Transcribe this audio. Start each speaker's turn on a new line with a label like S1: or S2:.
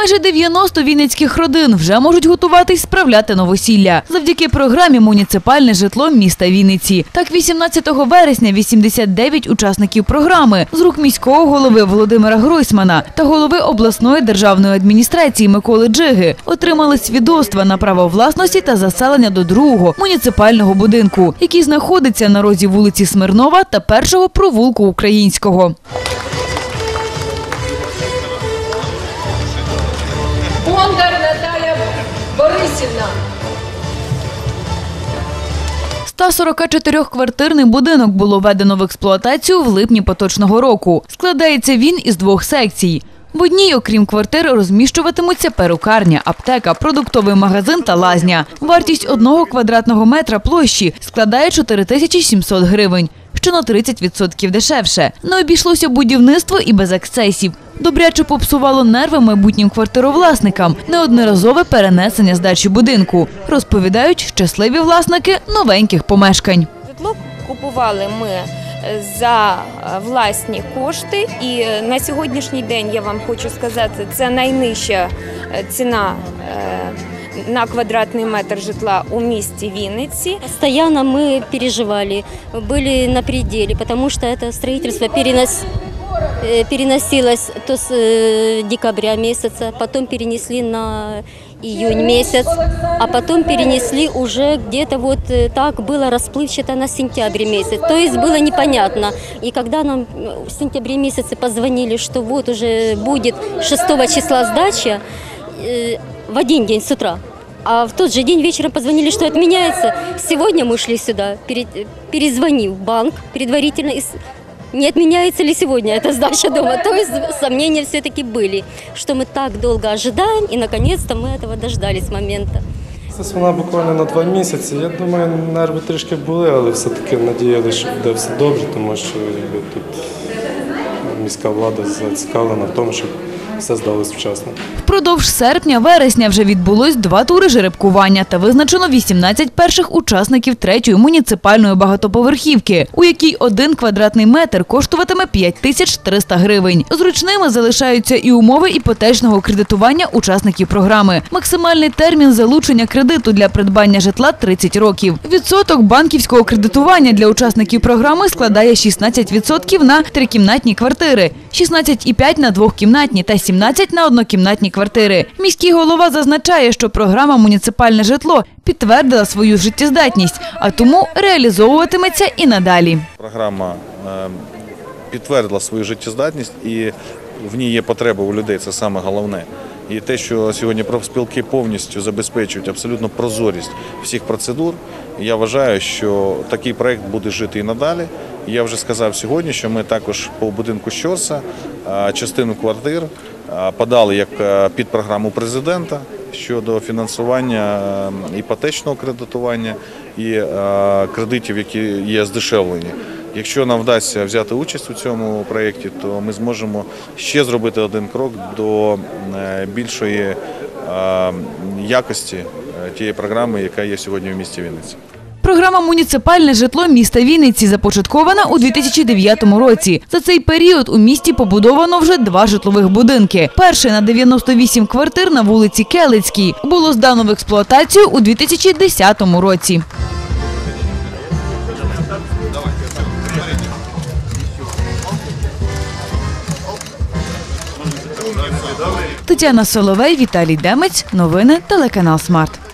S1: Майже 90 вінницьких родин вже можуть готуватись справляти новосілля завдяки програмі Муніципальне житло міста Вінниці. Так, 18 вересня 89 учасників програми з рук міського голови Володимира Гройсмана та голови обласної державної адміністрації Миколи Джиги отримали свідоцтва на право власності та заселення до другого муніципального будинку, який знаходиться на розі вулиці Смирнова та першого провулку Українського.
S2: Бондар Наталя Борисівна.
S1: 144-квартирний будинок було введено в експлуатацію в липні поточного року. Складається він із двох секцій. В одній, окрім квартир, розміщуватимуться перукарня, аптека, продуктовий магазин та лазня. Вартість одного квадратного метра площі складає 4700 гривень, що на 30% дешевше. Не обійшлося будівництво і без ексцесів. Добряче попсувало нерви майбутнім квартировласникам неодноразове перенесення здачі будинку, розповідають щасливі власники новеньких помешкань.
S3: Житло купували ми е, за е, власні кошти, і е, на сьогоднішній день я вам хочу сказати, це найнижча ціна на квадратний метр житла у місті Вінниці.
S4: Постоянно мы переживали, были на пределе, потому что это строительство перенос- э, переносилось то с э, декабря месяца, потом перенесли на июнь месяц, а потом перенесли уже где-то вот э, так было расплывчато на сентябрь месяц. То есть было непонятно. И когда нам э, в сентябре месяце позвонили, что вот уже будет 6 числа сдача, э, в один день с утра. А в тот же день вечером позвонили, что отменяется. Сегодня мы шли сюда, перед, перезвонив в банк предварительно, и с- не отменяется ли сегодня эта сдача дома. То есть сомнения все-таки были, что мы так долго ожидаем, и наконец-то мы этого дождались момента.
S5: Це вона буквально на два місяці. Я думаю, нерви трішки були, але все-таки надіялися, що буде все добре, тому що якби, тут міська влада зацікавлена в тому, щоб все здалося вчасно.
S1: Впродовж серпня-вересня вже відбулось два тури жеребкування та визначено 18 перших учасників третьої муніципальної багатоповерхівки, у якій один квадратний метр коштуватиме 5300 гривень. Зручними залишаються і умови іпотечного кредитування учасників програми. Максимальний термін залучення кредиту для придбання житла 30 років. Відсоток банківського кредитування для учасників програми складає 16% на трикімнатні квартири, 16,5% на двохкімнатні та 17% на однокімнатні квартири. Міський голова зазначає, що програма Муніципальне житло підтвердила свою життєздатність, а тому реалізовуватиметься і надалі.
S6: Програма е, підтвердила свою життєздатність і в ній є потреба у людей, це саме головне. І те, що сьогодні профспілки повністю забезпечують абсолютно прозорість всіх процедур, я вважаю, що такий проект буде жити і надалі. Я вже сказав сьогодні, що ми також по будинку Щорса частину квартир подали як е, під програму президента щодо фінансування іпотечного кредитування і е, кредитів, які є здешевлені. Якщо нам вдасться взяти участь у цьому проєкті, то ми зможемо ще зробити один крок до е, більшої якості тієї програми, яка є сьогодні в місті Вінниці.
S1: Програма Муніципальне житло міста Вінниці започаткована у 2009 році. За цей період у місті побудовано вже два житлових будинки. Перший на 98 квартир на вулиці Келицькій було здано в експлуатацію у 2010 році. Тетяна Соловей, Віталій Демець. Новини телеканал Смарт.